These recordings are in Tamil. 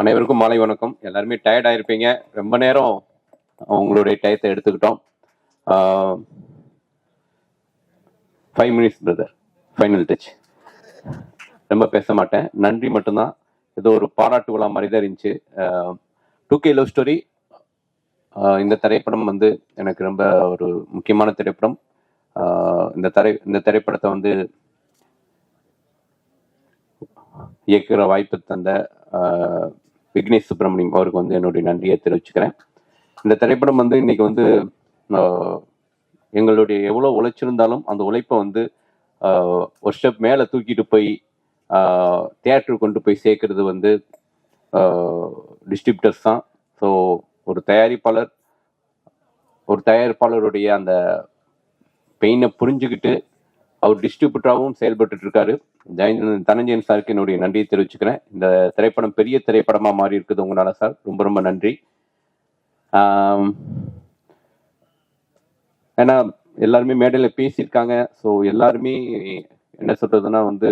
அனைவருக்கும் மாலை வணக்கம். எல்லாருமே டயர்ட் ஆயிருப்பீங்க. ரொம்ப நேரம் உங்களுடைய டயத்தை எடுத்துக்கிட்டோம். Five minutes brother final touch ரொம்ப பேச மாட்டேன். நன்றி மட்டும்தான். ஏதோ ஒரு பாராட்டு விழா மாதிரி தான் இருந்துச்சு. டூ கே லவ் ஸ்டோரி இந்த திரைப்படம் வந்து எனக்கு ரொம்ப ஒரு முக்கியமான திரைப்படம். இந்த திரை இந்த திரைப்படத்தை வந்து இயக்குகிற வாய்ப்பு தந்த விக்னேஷ் சுப்பிரமணியம் அவருக்கு வந்து என்னுடைய நன்றியை தெரிவிச்சுக்கிறேன். இந்த திரைப்படம் வந்து இன்னைக்கு வந்து எங்களுடைய எவ்வளோ உழைச்சிருந்தாலும் அந்த உழைப்பை வந்து ஒரு ஸ்டெப் மேலே தூக்கிட்டு போய் தேட்டருக்கு கொண்டு போய் சேர்க்கறது வந்து டிஸ்ட்ரிபியூட்டர்ஸ் தான். ஸோ ஒரு தயாரிப்பாளர் ஒரு தயாரிப்பாளருடைய அந்த பெயினை புரிஞ்சுக்கிட்டு அவர் டிஸ்ட்ரிபியூட்டராகவும் செயல்பட்டு இருக்காரு தனஞ்சயன் சாருக்கு என்னுடைய நன்றியை தெரிவிச்சுக்கிறேன். இந்த திரைப்படம் பெரிய திரைப்படமாக மாறி இருக்குது உங்களால் சார். ரொம்ப ரொம்ப நன்றி. ஏன்னா எல்லாருமே மேடையில் பேசியிருக்காங்க. ஸோ எல்லாருமே என்ன சொல்றதுன்னா வந்து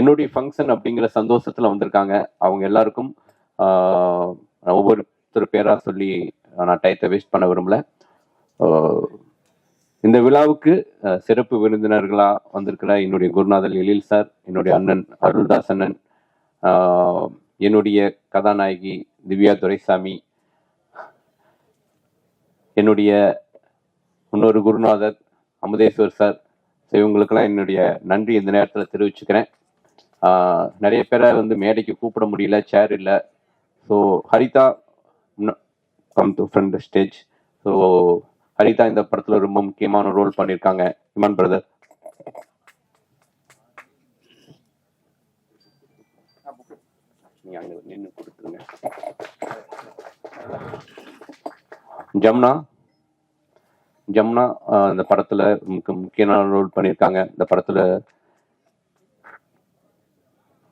என்னுடைய ஃபங்க்ஷன் அப்படிங்கிற சந்தோஷத்தில் வந்திருக்காங்க. அவங்க எல்லாருக்கும் ஒவ்வொருத்தர் பேராக சொல்லி நான் டயத்தை வேஸ்ட் பண்ண விரும்பல. இந்த விழாவுக்கு சிறப்பு விருந்தினர்களா வந்திருக்கிற என்னுடைய குருநாதர் எழில் சார் என்னுடைய அண்ணன் அருள்தாஸ் அண்ணன் என்னுடைய கதாநாயகி திவ்யா துரைசாமி என்னுடைய இன்னொரு குருநாதர் அமுதேஸ்வர் சார். ஸோ இவங்களுக்கெல்லாம் என்னுடைய நன்றி இந்த நேரத்தில் தெரிவிச்சுக்கிறேன். நிறைய பேரை வந்து மேடைக்கு கூப்பிட முடியல சேர் இல்லை. So Haritha come to front stage so Haritha இந்த படத்துல ரொம்ப முக்கியமான ரோல் பண்ணியிருக்காங்க இமான் பிரதர் நீங்க நின்று கொடுத்துருங்க. ஜம்னா? ஜம்னா இந்த படத்துல முக்கியமான ரோல் பண்ணியிருக்காங்க இந்த படத்துல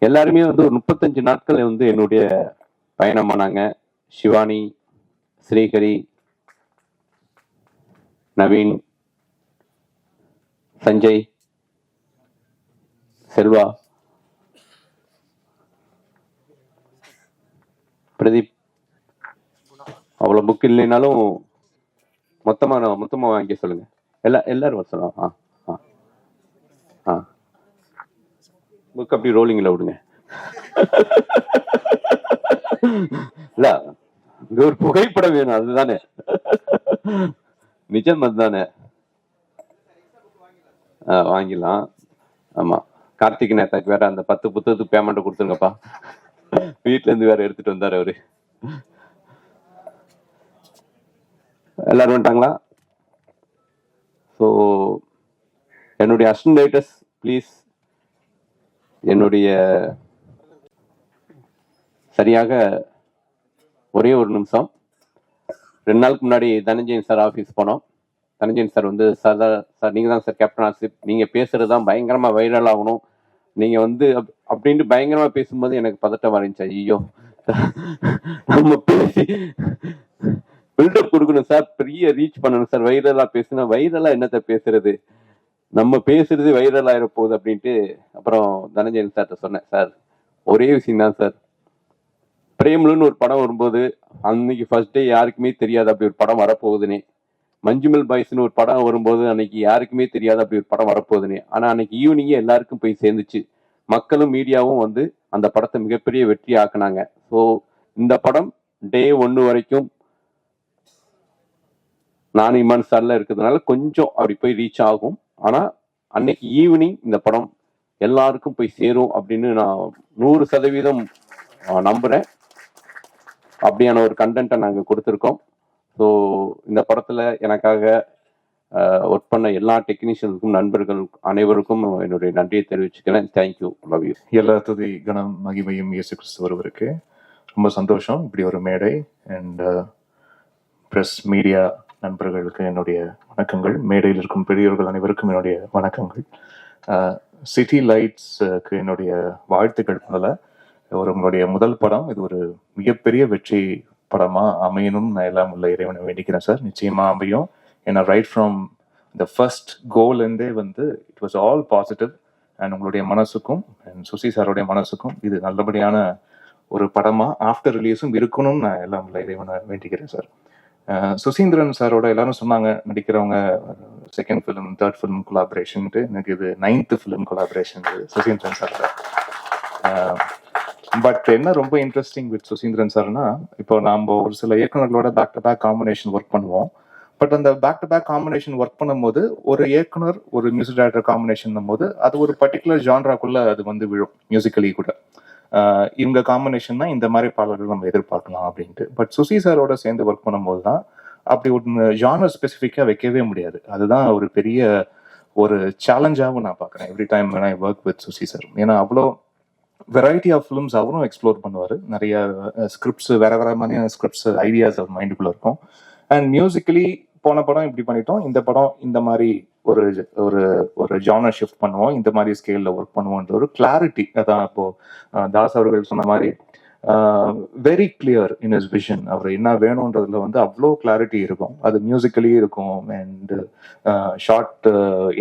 எல்லாருமே வந்து ஒரு முப்பத்தஞ்சு நாட்கள் வந்து என்னுடைய பயணமானாங்க. சிவானி ஸ்ரீஹரி நவீன் சஞ்சய் செல்வா பிரதீப். அவ்வளோ புக் இல்லைனாலும் மொத்தமா நான் மொத்தமாக வாங்கிக்க சொல்லுங்க. எல்லா எல்லாரும் வர சொல்லலாம் ஆ ஆ ஆ. புக் அப்படி ரோலிங்கில் விடுங்க. இல்லை இங்க ஒரு புகைப்படம் வேணும் அதுதானே. நிஜம் அதுதானே வாங்கிடலாம். ஆமாம் கார்த்திக் நேதாக்கு வேற அந்த பத்து புத்தகத்துக்கு பேமெண்ட் கொடுத்துருங்கப்பா. வீட்டிலேருந்து வேற எடுத்துட்டு வந்தார் அவரு. எல்லாரும் வந்துட்டாங்களா? ஸோ என்னுடைய அசிஸ்டன்ட் ரைட்டர்ஸ் ப்ளீஸ் என்னுடைய சரியாக ஒரே ஒரு நிமிஷம். ரெண்டு நாளுக்கு முன்னாடி தனஞ்சயன் சார் ஆஃபீஸ் போனோம். தனஞ்சயன் சார் வந்து சார் தான் சார் நீங்கள் தான் சார் கேப்டன் ஆசிப் நீங்கள் பேசுகிறது தான் பயங்கரமாக வைரல் ஆகணும். நீங்கள் வந்து அப்- அப்படின்ட்டு பயங்கரமாக பேசும்போது எனக்கு பதட்டம் இருந்துச்சு ஐயோ. நம்ம பேசி பில்டப் கொடுக்கணும் சார். பெரிய ரீச் பண்ணணும் சார். வைரலாக பேசுனா வைரலாக என்னத்தை பேசுறது? நம்ம பேசுறது வைரல் ஆயிர போகுது அப்படின்ட்டு அப்புறம் தனஞ்சயன் சார்கிட்ட சொன்னேன் சார் ஒரே விஷயம் தான் சார். பிரேம்லுன்னு ஒரு படம் வரும்போது அன்னைக்கு ஃபர்ஸ்ட் டே யாருக்குமே தெரியாது அப்படி ஒரு படம் வரப்போகுதுனே மஞ்சுமல் பாய்ஸ்னு ஒரு படம் வரும்போது அன்னைக்கு யாருக்குமே தெரியாது அப்படி ஒரு படம் வரப்போகுதுனே ஆனால் அன்னைக்கு ஈவினிங்கே எல்லாருக்கும் போய் சேர்ந்துச்சு. மக்களும் மீடியாவும் வந்து அந்த படத்தை மிகப்பெரிய வெற்றி ஆக்குனாங்க. ஸோ இந்த படம் டே ஒன்று வரைக்கும் நான் இமான் சார்ல இருக்கிறதுனால கொஞ்சம் அப்படி போய் ரீச் ஆகும். ஆனால் அன்னைக்கு ஈவினிங் இந்த படம் எல்லாருக்கும் போய் சேரும் அப்படின்னு நான் நூறு சதவீதம் நம்புறேன். அப்படியான ஒரு கண்டென்ட்டை நாங்கள் கொடுத்துருக்கோம். ஸோ இந்த படத்தில் எனக்காக ஒர்க் பண்ண எல்லா டெக்னீஷியனுக்கும் நண்பர்கள் அனைவருக்கும் என்னுடைய நன்றியை தெரிவிச்சுக்கிறேன். தேங்க்யூ லவ் யூ எல்லா துதி கணம் மகிமையும் இயேசு கிறிஸ்து ஒருவருக்கு ரொம்ப சந்தோஷம். இப்படி ஒரு மேடை அண்ட் ப்ரெஸ் மீடியா நண்பர்களுக்கு என்னுடைய வணக்கங்கள். மேடையில் இருக்கும் பெரியவர்கள் அனைவருக்கும் என்னுடைய வணக்கங்கள். சிட்டி லைட்ஸுக்கு என்னுடைய வாழ்த்துக்கள் முதல்ல. ஒரு உங்களுடைய முதல் படம். இது ஒரு மிகப்பெரிய வெற்றி படமா அமையணும் நான் எல்லாம் உள்ள இறைவனை வேண்டிக்கிறேன் சார் நிச்சயமா அமையும். ஏன்னா ரைட் ஃப்ரம் த ஃபர்ஸ்ட் கோல்லேருந்தே வந்து it was all positive and உங்களுடைய மனசுக்கும் அண்ட் சுசி சாரோடைய மனசுக்கும் இது நல்லபடியான ஒரு படமா ஆஃப்டர் ரிலீஸும் இருக்கணும்னு நான் எல்லாம் உள்ள இறைவனை வேண்டிக்கிறேன் சார் சுசீந்திரன் சாரோட எல்லாரும் சொன்னாங்க நடிக்கிறவங்க செகண்ட் ஃபிலிம் தேர்ட் ஃபிலிம் கொலாபரேஷன்ட்டு எனக்கு இது நைன்த் ஃபிலிம் கொலாபரேஷன் இது சுசீந்திரன் சார் பட் என்ன ரொம்ப இன்ட்ரெஸ்டிங் வித் சுசீந்திரன் சார்னா இப்போ நாம ஒரு சில இயக்குனர்களோட back to back combination work பண்ணுவோம். பட் அந்த back to back combination work பண்ணும்போது ஒரு இயக்குனர் ஒரு மியூசிக் டைரக்டர் காம்பினேஷன் போது அது ஒரு பர்டிகுலர் ஜான்ராக்குள்ள அது வந்து விழும் மியூசிக்கலி கூட. ஆஹ் இவங்க காம்பினேஷன்னா இந்த மாதிரி பாடல்கள் நம்ம எதிர்பார்க்கலாம் அப்படின்ட்டு. பட் சுசி சாரோட சேர்ந்து ஒர்க் பண்ணும்போது தான் அப்படி ஒரு ஜானர் ஸ்பெசிஃபிக்காக வைக்கவே முடியாது. அதுதான் ஒரு பெரிய ஒரு சேலஞ்சாகவும் நான் பார்க்குறேன். Every time I work with Susi sir ஏன்னா அவ்வளோ வெரைட்டி ஆஃப் ஃபிலிம்ஸ் அவரும் எக்ஸ்ப்ளோர் பண்ணுவார். நிறைய ஸ்கிரிப்ட்ஸ் வேற வேற மாதிரியான ஸ்கிரிப்ட்ஸ் ஐடியாஸ் அவர் மைண்டுக்குள்ள இருக்கும். அண்ட் மியூசிக்கலி போன படம் இப்படி பண்ணிட்டோம். இந்த படம் இந்த மாதிரி ஒரு ஒரு ஒரு ஜானர் ஷிஃப்ட் பண்ணுவோம். இந்த மாதிரி ஸ்கேல்ல ஒர்க் பண்ணுவோன்ற ஒரு கிளாரிட்டி அதான் இப்போ தாஸ் அவர்கள் சொன்ன மாதிரி very clear in his vision அவர் என்ன வேணுன்றதுல வந்து அவ்வளோ கிளாரிட்டி இருக்கும். அது மியூசிக்கலி இருக்கும் அண்ட் ஷார்ட்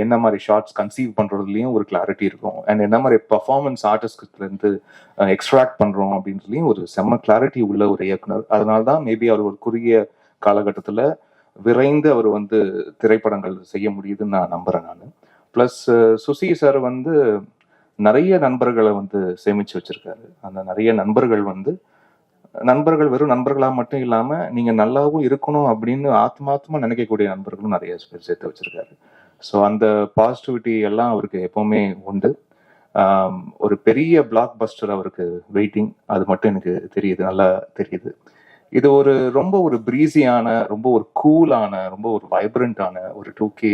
என்ன மாதிரி ஷார்ட்ஸ் கன்சீவ் பண்றதுலயும் ஒரு கிளாரிட்டி இருக்கும். அண்ட் என்ன மாதிரி பர்ஃபார்மன்ஸ் ஆர்டிஸ்ட்ல இருந்து எக்ஸ்ட்ராக்ட் பண்றோம் அப்படின்றதுலயும் ஒரு செம்ம கிளாரிட்டி உள்ள ஒரு இயக்குனர். அதனால தான் மேபி அவர் ஒரு குறுகிய காலகட்டத்துல விரைந்து அவர் வந்து திரைப்படங்கள் செய்ய முடியுதுன்னு நான் நம்புறேன் நான். ப்ளஸ் சுசி சார் வந்து நிறைய நண்பர்களை வந்து சேமிச்சு வச்சிருக்காரு. அந்த நிறைய நண்பர்கள் வந்து நண்பர்கள் வெறும் நண்பர்களா மட்டும் இல்லாம நீங்க நல்லாவும் இருக்கணும் அப்படின்னு ஆத்மாத்மா நினைக்கக்கூடிய நண்பர்களும் நிறைய பேர் சேர்த்து வச்சிருக்காரு. ஸோ அந்த பாசிட்டிவிட்டி எல்லாம் அவருக்கு எப்பவுமே உண்டு. ஒரு பெரிய பிளாக் பஸ்டர் அவருக்கு வெயிட்டிங் அது மட்டும் எனக்கு தெரியுது நல்லா தெரியுது. இது ஒரு ரொம்ப ஒரு ப்ரீஸியான ரொம்ப ஒரு கூலான ரொம்ப ஒரு வைப்ரண்டான ஒரு டூ கே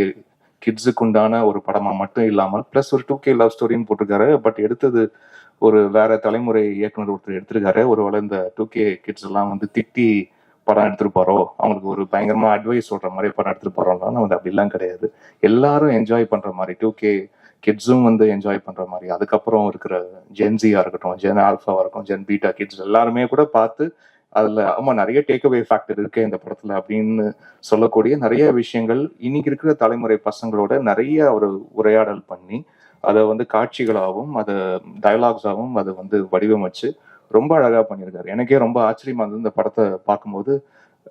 கிட்ஸுக்கு உண்டான ஒரு படமா மட்டும் இல்லாமல் ப்ளஸ் ஒரு டூ கே லவ் ஸ்டோரின்னு போட்டிருக்காரு. பட் எடுத்தது ஒரு வேற தலைமுறை இயக்குனர் ஒருத்தர் எடுத்திருக்காரு. ஒரு வேளை இந்த டூ கே கிட்ஸ் எல்லாம் வந்து திட்டி படம் எடுத்துருப்பாரோ அவங்களுக்கு ஒரு பயங்கரமா அட்வைஸ் சொல்ற மாதிரி படம் எடுத்திருப்பாரோம்னா வந்து அப்படிலாம் கிடையாது. எல்லாரும் என்ஜாய் பண்ற மாதிரி டூ கே கிட்ஸும் வந்து என்ஜாய் பண்ற மாதிரி அதுக்கப்புறம் இருக்கிற ஜென்சியா இருக்கட்டும் ஜென் ஆல்ஃபாவா இருக்கட்டும் ஜென் பீட்டா கிட்ஸ் எல்லாருமே கூட பார்த்து அதுல ஆமா. நிறைய டேக் அவே ஃபேக்டர் இருக்கு இந்த படத்துல அப்படின்னு சொல்லக்கூடிய நிறைய விஷயங்கள். இன்னைக்கு இருக்கிற தலைமுறை பசங்களோட நிறைய ஒரு உரையாடல் பண்ணி அதை வந்து காட்சிகளாகவும் அதை டயலாக்ஸாகவும் அதை வந்து வடிவமைச்சு ரொம்ப அழகா பண்ணியிருக்காரு. எனக்கே ரொம்ப ஆச்சரியமா இருந்தது இந்த படத்தை பார்க்கும்போது.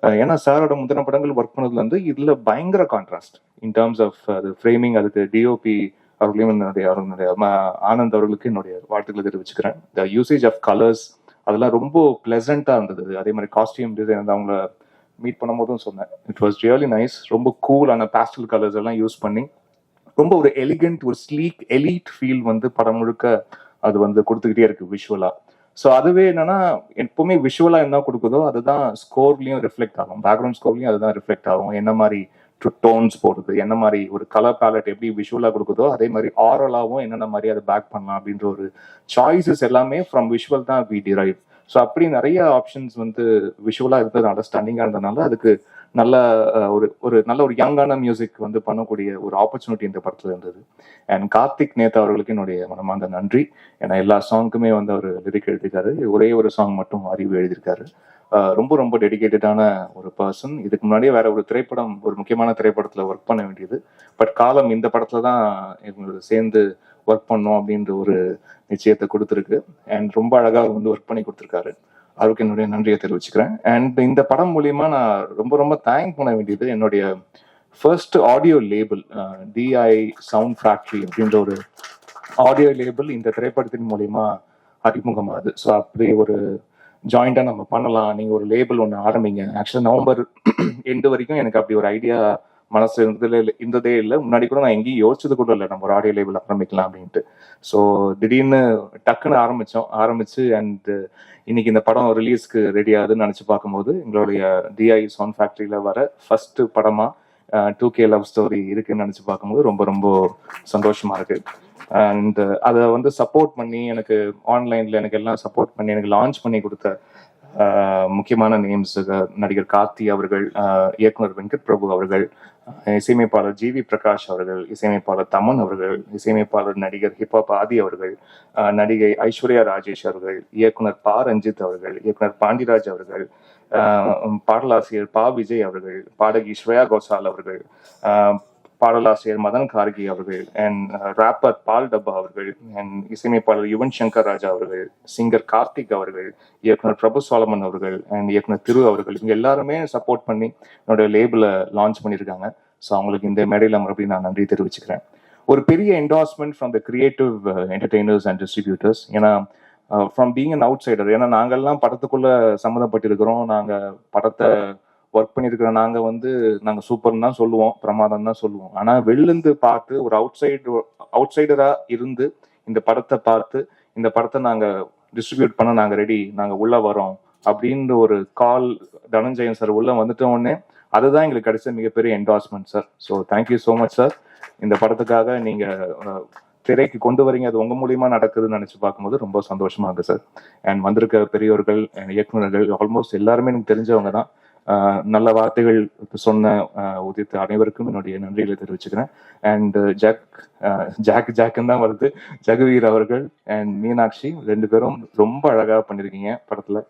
ஏன்னா சாரோட முந்தின படங்கள் ஒர்க் பண்ணதுல இருந்து இதுல பயங்கர கான்ட்ராஸ்ட் இன் டர்ம்ஸ் ஆஃப் அது ஃப்ரேமிங் அதுக்கு டிஓபி அவர்களையும் என்னுடைய அவர்களுடைய ஆனந்த் அவர்களுக்கு என்னுடைய வாழ்த்துக்களை தெரிவிச்சுக்கிறேன். த யூசேஜ் ஆஃப் கலர்ஸ் அதெல்லாம் ரொம்ப பிளசண்டா இருந்தது. அதே மாதிரி காஸ்டியூம் டிசைன் வந்து அவங்கள மீட் பண்ணும்போதும் சொன்னேன். இட் வாஸ் ரியலி நைஸ் ரொம்ப கூலான பேஸ்டல் கலர்ஸ் எல்லாம் யூஸ் பண்ணி ரொம்ப ஒரு எலிகண்ட் ஒரு ஸ்லீக் எலீட் ஃபீல் வந்து படம் முழுக்க அது வந்து கொடுத்துக்கிட்டே இருக்கு விஷுவலா ஸோ அதுவே என்னன்னா எப்பவுமே விஷுவலா என்ன கொடுக்குதோ அதுதான் ஸ்கோர்லயும் ரிஃப்ளெக்ட் ஆகும். பேக்ரவுண்ட் ஸ்கோர்லயும் அதுதான் ரிஃப்ளெக்ட் ஆகும். என்ன மாதிரி டோன்ஸ் போடுறது. என்ன மாதிரி ஒரு கலர் பேலட் எப்படி விஷுவலா கொடுக்குதோ அதே மாதிரி ஆரலாவும் என்னென்ன மாதிரி அதை பேக் பண்ணலாம் அப்படின்ற ஒரு சாய்ஸஸ் எல்லாமே ஃப்ரம் விஷுவல் தான் வி டிரைவ் ஸோ அப்படி நிறைய ஆப்ஷன்ஸ் வந்து விஷுவலா இருந்ததுனால ஸ்டன்னிங்கா இருந்ததுனால அதுக்கு நல்ல ஒரு ஒரு நல்ல ஒரு யங்கான மியூசிக் வந்து பண்ணக்கூடிய ஒரு ஆப்பர்ச்சுனிட்டி இந்த படத்துல இருந்தது. அண்ட் கார்த்திக் நேதா அவர்களுக்கு என்னுடைய மனமார்ந்த நன்றி. ஏன்னா எல்லா சாங்குக்குமே வந்து அவர் லிரிக் எழுதியிருக்காரு. ஒரே ஒரு சாங் மட்டும் அறிவு எழுதியிருக்காரு. ரொம்ப ரொம்ப டெடிகேட்டடான ஒரு பர்சன் இதுக்கு முன்னாடியே வேற ஒரு திரைப்படம் ஒரு முக்கியமான திரைப்படத்துல ஒர்க் பண்ண வேண்டியது. பட் காலம் இந்த படத்துல தான் எங்களோட சேர்ந்து ஒர்க் பண்ணோம் அப்படின்ற ஒரு நிச்சயத்தை கொடுத்துருக்கு. அண்ட் ரொம்ப அழகாக அவர் வந்து ஒர்க் பண்ணி கொடுத்துருக்காரு. அவருக்கு என்னுடைய நன்றியை தெரிவிச்சுக்கிறேன். அண்ட் இந்த படம் மூலியமா நான் ரொம்ப ரொம்ப தேங்க் பண்ண வேண்டியது என்னுடைய first audio label DI sound factory அப்படின்ற ஒரு ஆடியோ லேபிள் இந்த திரைப்படத்தின் மூலியமா அறிமுகமாகுது. ஸோ அப்படி ஒரு ஜாயிண்டா நம்ம பண்ணலாம். நீங்க ஒரு லேபிள் ஒன்று ஆரம்பிங்க. ஆக்சுவலாக நவம்பர் எண்டு வரைக்கும் எனக்கு அப்படி ஒரு ஐடியா மனசு இருந்ததுல இல்லை இருந்ததே இல்லை. முன்னாடி கூட நான் எங்கேயும் யோசிச்சது கூட இல்லை. நம்ம ஒரு ஆடியோ லேபிள் ஆரம்பிக்கலாம் அப்படின்ட்டு. ஸோ திடீர்னு டக்குன்னு ஆரம்பிச்சோம். ஆரம்பிச்சு அண்ட் இன்னைக்கு இந்த படம் ரிலீஸ்க்கு ரெடி ஆகுதுன்னு நினச்சி பார்க்கும்போது எங்களுடைய டிஐ சவுண்ட் ஃபேக்டரியில வர ஃபர்ஸ்ட் படமா டூ கே லவ் ஸ்டோரி இருக்குன்னு நினச்சி பார்க்கும்போது ரொம்ப ரொம்ப சந்தோஷமா இருக்கு. அண்ட் uh, அதை வந்து சப்போர்ட் பண்ணி எனக்கு ஆன்லைன்ல எனக்கு எல்லாம் சப்போர்ட் பண்ணி எனக்கு லான்ச் பண்ணி கொடுத்த uh, முக்கியமான நேம்ஸ் நடிகர் கார்த்தி அவர்கள் uh, இயக்குனர் வெங்கட் பிரபு அவர்கள் இசையமைப்பாளர் ஜி வி பிரகாஷ் அவர்கள் இசையமைப்பாளர் தமன் அவர்கள் இசையமைப்பாளர் நடிகர் ஹிப்ஹாப் ஆதி அவர்கள் நடிகை ஐஸ்வர்யா ராஜேஷ் அவர்கள் இயக்குனர் பா ரஞ்சித் அவர்கள் இயக்குனர் பாண்டிராஜ் அவர்கள் பாடலாசிரியர் பா விஜய் அவர்கள் பாடகி ஸ்ரேயா கோஷால் அவர்கள் பாடலாசிரியர் மதன் கார்கி அவர்கள் அண்ட் ராப்பர் uh, பால் டப்பா அவர்கள் அண்ட் இசையமைப்பாளர் யுவன் சங்கர் ராஜா அவர்கள் சிங்கர் கார்த்திக் அவர்கள் இயக்குனர் பிரபு சாலமன் அவர்கள் அண்ட் இயக்குனர் திரு அவர்கள் இவங்க எல்லாருமே சப்போர்ட் பண்ணி என்னோட லேபிளை லான்ச் பண்ணியிருக்காங்க. ஸோ அவங்களுக்கு இந்த மேடையில் மறுபடியும் நான் நன்றி தெரிவிச்சுக்கிறேன். ஒரு பெரிய endorsement from the creative entertainers and distributors ஏன்னா from being an outsider ஏன்னா நாங்கள்லாம் படத்துக்குள்ள சம்மந்தப்பட்டிருக்கிறோம். நாங்கள் படத்தை ஒர்க் பண்ணியிருக்கிற நாங்கள் வந்து நாங்கள் சூப்பர்னு தான் சொல்லுவோம் பிரமாதம் தான் சொல்லுவோம். ஆனால் வெளிலேருந்து பார்த்து ஒரு அவுட் சைடு அவுட் சைடராக இருந்து இந்த படத்தை பார்த்து இந்த படத்தை நாங்கள் டிஸ்ட்ரிபியூட் பண்ண நாங்கள் ரெடி நாங்கள் உள்ளே வரோம் அப்படின்ற ஒரு கால் தனஞ்சயன் சார் உள்ளே வந்துட்ட உடனே அதுதான் எங்களுக்கு கிடைச்ச மிகப்பெரிய endorsement sir so thank you so much sir இந்த படத்துக்காக நீங்கள் திரைக்கு கொண்டு வரீங்க அது உங்க மூலியமா நடக்குதுன்னு நினைச்சு பார்க்கும்போது ரொம்ப சந்தோஷமா இருக்கு சார் அண்ட் வந்திருக்க பெரியவர்கள் இயக்குநர்கள் ஆல்மோஸ்ட் எல்லாருமே எனக்கு தெரிஞ்சவங்க தான். நல்ல வார்த்தைகள் சொன்ன ஆஹ் உதித்த அனைவருக்கும் என்னுடைய நன்றிகளை தெரிவிச்சுக்கிறேன். அண்ட் ஜாக் ஜாக் ஜாக்குன்னு தான் வருது. ஜெகவீர் அவர்கள் அண்ட் மீனாட்சி ரெண்டு பேரும் ரொம்ப அழகாக பண்ணியிருக்கீங்க படத்தில்.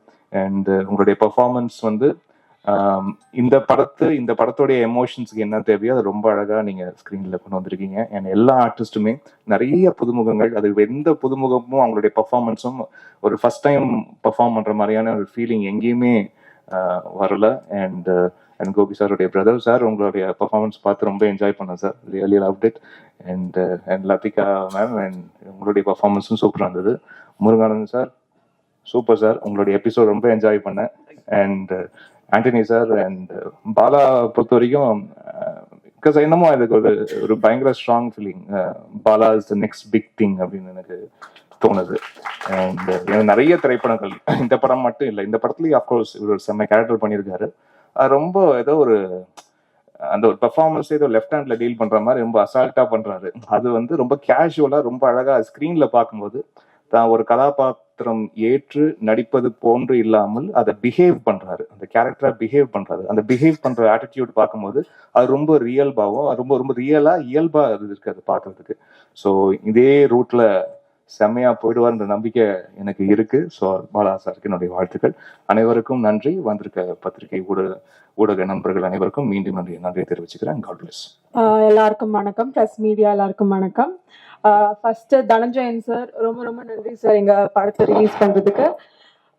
அண்ட் uh, உங்களுடைய பர்ஃபார்மன்ஸ் வந்து இந்த படத்து இந்த படத்துடைய எமோஷன்ஸ்க்கு என்ன தேவையோ அது ரொம்ப அழகா நீங்க ஸ்கிரீன்ல கொண்டு வந்திருக்கீங்க. அண்ட் எல்லா ஆர்டிஸ்ட்டுமே நிறைய புதுமுகங்கள் அது எந்த புதுமுகமும் அவங்களுடைய பர்ஃபார்மன்ஸும் ஒரு ஃபர்ஸ்ட் டைம் பர்ஃபார்ம் பண்ற மாதிரியான ஒரு ஃபீலிங் எங்கேயுமே வரல. அண்ட் அண்ட் uh, கோபி சாருடைய பிரதர் சார் உங்களுடைய பர்ஃபார்மன்ஸ் பார்த்து ரொம்ப என்ஜாய் பண்ணேன் sir really love it and and Lathika ma'am and உங்களுடைய பர்ஃபார்மன்ஸும் சூப்பராக இருந்தது. முருகானந்த் சார் சூப்பர் சார் உங்களுடைய எபிசோட் ரொம்ப என்ஜாய் பண்ணேன். And Antony sir and Bala பொறுத்த வரைக்கும் பிகாஸ் uh, என்னமோ எனக்கு ஒரு ஒரு பயங்கர strong feeling uh, Bala is the next big thing அப்படின்னு எனக்கு தோணுது. அண்ட் uh, நிறைய திரைப்படங்கள். இந்த படம் மட்டும் இல்லை. இந்த படத்துலயும் அஃப்கோர்ஸ் இவர் செம்ம கேரக்டர் பண்ணியிருக்காரு. அது ரொம்ப ஏதோ ஒரு அந்த ஒரு பெர்ஃபார்மன்ஸ் ஏதோ லெஃப்ட் ஹேண்ட்ல டீல் பண்ற மாதிரி ரொம்ப அசால்ட்டா பண்றாரு. அது வந்து ரொம்ப கேஷுவலா ரொம்ப அழகா ஸ்கிரீன்ல பார்க்கும்போது தான் ஒரு கதாபாத்திரம் ஏற்று நடிப்பது போன்று இல்லாமல் அதை பிஹேவ் பண்றாரு. அந்த கேரக்டரா பிஹேவ் பண்றாரு. அந்த பிஹேவ் பண்ற ஆட்டிடியூட் பார்க்கும்போது அது ரொம்ப ரியல்பாவும் அது ரொம்ப ரொம்ப ரியலா இயல்பா அது இருக்கு அது பாக்குறதுக்கு ஸோ இதே ரூட்ல செம்மையா போயிடுவார்ன்ற நம்பிக்கை எனக்கு இருக்கு. ஸோ பாலா சாருக்கு என்னுடைய வாழ்த்துக்கள். அனைவருக்கும் நன்றி. வந்திருக்க பத்திரிகை ஊடக ஊடக நண்பர்கள் அனைவருக்கும் மீண்டும் நன்றி. நன்றியை தெரிவிச்சுக்கிறேன். காட் பிளஸ் எல்லாருக்கும் வணக்கம். ப்ரெஸ் மீடியா எல்லாருக்கும் வணக்கம். ஃபர்ஸ்ட் தனஞ்சயன் சார் ரொம்ப ரொம்ப நன்றி சார் எங்க படத்தை ரிலீஸ் பண்றதுக்கு.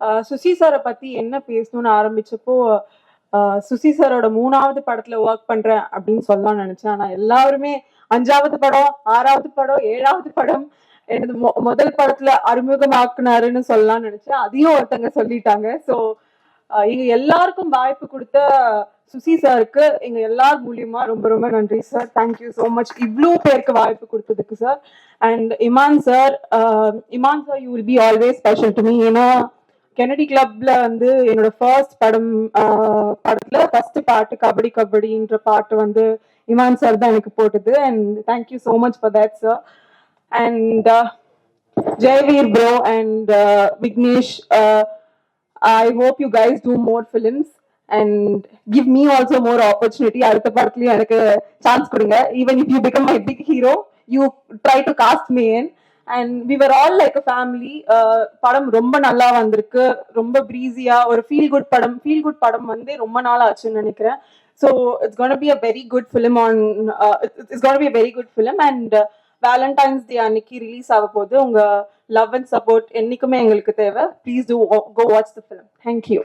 ஆஹ் சுசி சாரை பத்தி என்ன பேசணும்னு ஆரம்பிச்சப்போ ஆஹ் சுசி சாரோட மூணாவது படத்துல ஒர்க் பண்றேன் அப்படின்னு சொல்லலாம்னு நினைச்சேன். ஆனா எல்லாருமே அஞ்சாவது படம் ஆறாவது படம் ஏழாவது படம் முதல் படத்துல அறிமுகமாக்குனாருன்னு சொல்லலாம்னு நினைச்சேன். அதையும் ஒருத்தங்க சொல்லிட்டாங்க. ஸோ எங்க எல்லாருக்கும் வாய்ப்பு கொடுத்த சுசி சாருக்கு எங்க எல்லார் மூலியமா ரொம்ப ரொம்ப நன்றி சார். தேங்க்யூ ஸோ மச் இவ்வளோ பேருக்கு வாய்ப்பு கொடுத்ததுக்கு sir. And Imman sir Imman sir you will be always special to me ஏன்னா கெனடி கிளப்ல வந்து என்னோட ஃபர்ஸ்ட் படம் ஆஹ் படத்துல ஃபர்ஸ்ட் பாட்டு கபடி கபடின்ற பாட்டு வந்து இமான் சார் தான் எனக்கு போட்டது. And thank you so much for that sir and Jayaveer bro and Vignesh I hope you guys do more films and give me also more opportunity. அடுத்த படத்துலயும் எனக்கு சான்ஸ் கொடுங்க. Even if you become my big hero you try to cast me in and we were all like a family படம் ரொம்ப நல்லா வந்திருக்கு. ரொம்ப ப்ரீஸியா ஒரு ஃபீல் குட் படம் ஃபீல் குட் படம் வந்து ரொம்ப நாள் ஆச்சுன்னு நினைக்கிறேன். So it's gonna be a very good film and it's gonna be a very good film and Valentine's day அன்னைக்கு ரிலீஸ் ஆக போகுது உங்க லவ் அண்ட் சப்போர்ட் என்னைக்குமே எங்களுக்கு தேவை. Please do go watch the film thank you